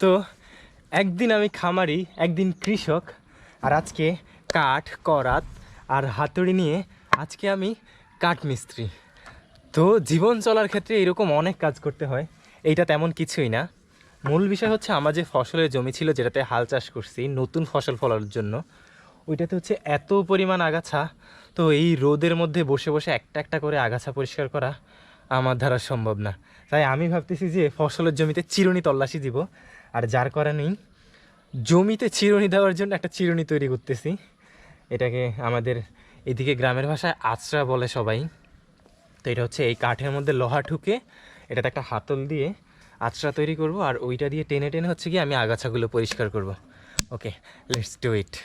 তো একদিন আমি খামারি, একদিন কৃষক, আর আজকে কাঠ, করাত আর হাতুড়ি নিয়ে আজকে আমি কাঠ মিস্ত্রি। তো জীবন চলার ক্ষেত্রে এরকম অনেক কাজ করতে হয়, এইটা তেমন কিছুই না। মূল বিষয় হচ্ছে আমার যে ফসলের জমি ছিল যেটাতে হাল চাষ করছি, নতুন ফসল ফলানোর জন্য, ওইটাতে হচ্ছে এত পরিমাণ আগাছা, তো এই রোদের মধ্যে বসে বসে একটা একটা করে আগাছা পরিষ্কার করা আমার দ্বারা সম্ভব না। তাই আমি ভাবতেছি যে ফসলের জমিতে চিরুনি তল্লাশি দিব। আর যার করা নেই, জমিতে চিরুনি দেওয়ার জন্য একটা চিরুনি তৈরি করতেছি। এটাকে আমাদের এদিকে গ্রামের ভাষায় আচরা বলে সবাই। তো এটা হচ্ছে এই কাঠের মধ্যে লোহা ঠুকে এটাতে একটা হাতল দিয়ে আচরা তৈরি করব। আর ওইটা দিয়ে টেনে টেনে হচ্ছে কি আমি আগাছাগুলো পরিষ্কার করব। Okay, let's do it.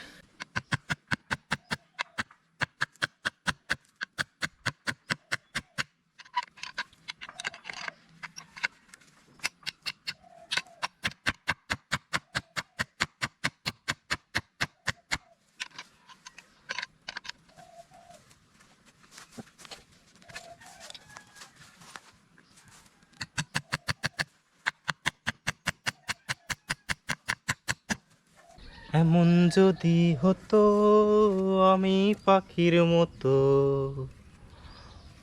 এমন যদি হতো আমি পাখির মতো।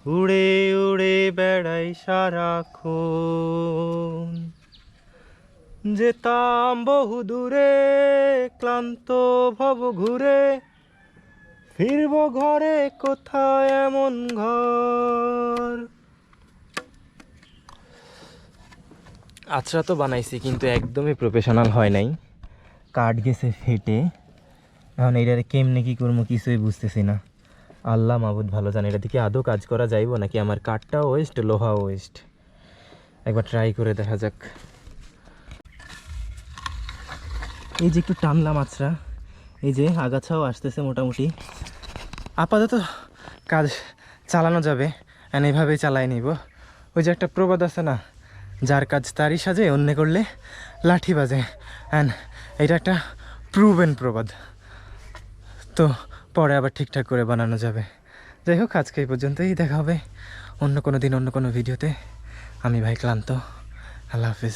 উড়ে উড়ে বেড়াই সারাক্ষণ। যেতাম বহু দূরে, ক্লান্ত ভব ঘুরে। ফিরব ঘরে কোথায় এমন ঘর? আচ্ছা তো বানাইছি, কিন্তু একদমই প্রফেশনাল হয় নাই। কাঠ গেছে ফেটে। এখন এইটারে কেমনে কি করব কিছুই বুঝতেছি না। আল্লাহ মাবুদ ভালো জানে, এটা দিকে আদৌ কাজ করা যাইব নাকি আমার কাঠটাও ওয়েস্ট লোহা ওয়েস্ট একবার ট্রাই করে দেখা যাক। এই যে একটু টানলাম আছড়া, এই যে আগাছাও আসতেছে মোটামুটি। আপাতত কাজ চালানো যাবে অ্যান্ড এইভাবেই চালাই নিব। ওই যে একটা প্রবাদ আছে না, যার কাজ তারই সাজে, অন্য করলে লাঠি বাজে অ্যান্ড এটা একটা প্রুভেন প্রবাদ। তো পরে আবার ঠিকঠাক করে বানানো যাবে। যাই হোক, আজকে এই পর্যন্তই। দেখা হবে অন্য কোনো দিন, অন্য কোনো ভিডিওতে। আমি ভাই ক্লান্ত। আল্লাহ হাফিজ।